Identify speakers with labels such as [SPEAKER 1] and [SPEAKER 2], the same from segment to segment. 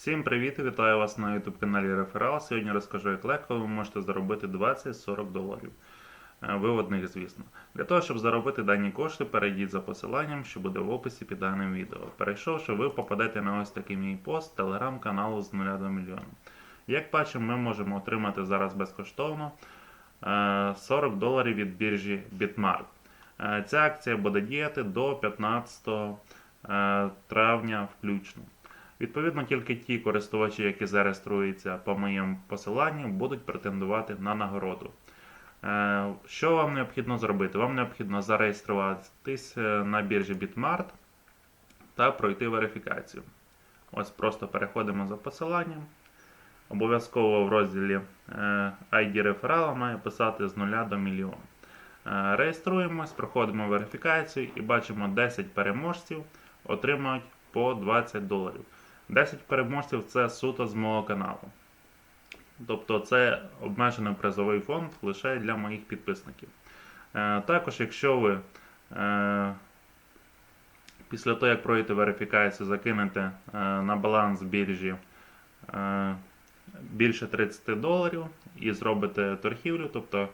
[SPEAKER 1] Всім привіт! Вітаю вас на YouTube каналі Реферал. Сьогодні розкажу, як легко ви можете заробити 20-40 доларів. Е, Виводних, звісно. Для того, щоб заробити дані кошти, перейдіть за посиланням, що буде в описі під даним відео. Перейшовши, ви попадете на ось такий мій пост телеграм-каналу з 0 до мільйона. Як бачимо, ми можемо отримати зараз безкоштовно е, 40 доларів від біржі Bitmart. Е, Ця акція буде діяти до 15 е, травня включно. Відповідно, тільки ті користувачі, які зареєструються по моєму посиланню, будуть претендувати на нагороду. Е, Що вам необхідно зробити? Вам необхідно зареєструватись е, на біржі Bitmart та пройти верифікацію. Ось просто переходимо за посиланням. Обов'язково в розділі е, ID реферала має писати з 0 до мільйона. Реєструємось, проходимо верифікацію і бачимо 10 переможців отримають по 20 доларів. 10 переможців це суто з мого каналу. Тобто це обмежений призовий фонд лише для моїх підписників. Е, також, якщо ви е, після того, як пройдете верифікацію, закинете е, на баланс біржі е, більше 30 доларів і зробите торгівлю, тобто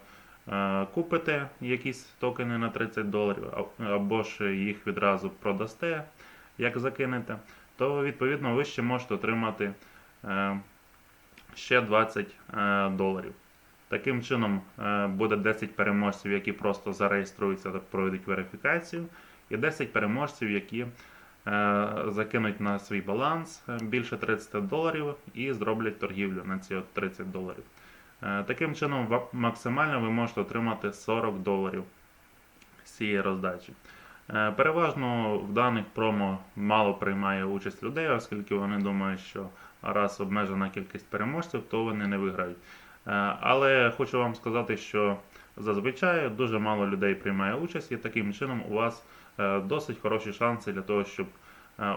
[SPEAKER 1] е, купите якісь токени на 30 доларів, або ж їх відразу продасте, як закинете, то відповідно ви ще можете отримати е, ще 20 е, доларів. Таким чином е, буде 10 переможців, які просто зареєструються та пройдуть верифікацію, і 10 переможців, які закинуть на свій баланс більше 30 доларів і зроблять торгівлю на ці 30 доларів. Таким чином, максимально ви можете отримати 40 доларів з цієї роздачі. Е, Переважно в даних промо мало приймає участь людей, оскільки вони думають, що раз обмежена кількість переможців, то вони не виграють. Е, Але хочу вам сказати, що зазвичай дуже мало людей приймає участь, і таким чином у вас е, досить хороші шанси для того, щоб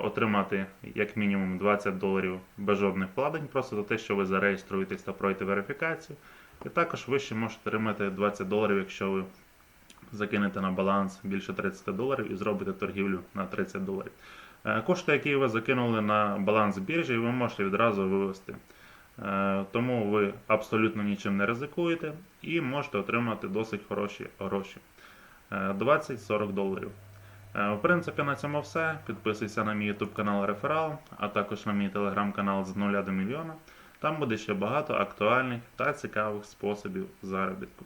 [SPEAKER 1] отримати як мінімум 20 доларів без жодних вкладень, просто за те, що ви зареєструєтесь та пройдете верифікацію. І також ви ще можете отримати 20 доларів, якщо ви закинете на баланс більше 30 доларів і зробите торгівлю на 30 доларів. Е, Кошти, які ви закинули на баланс біржі, ви можете відразу вивести. Е, Тому ви абсолютно нічим не ризикуєте і можете отримати досить хороші гроші. Е, 20-40 доларів. Е, В принципі, на цьому все. Підписуйся на мій YouTube канал Реферал, а також на мій телеграм-канал з 0 до мільйона. Там буде ще багато актуальних та цікавих способів заробітку.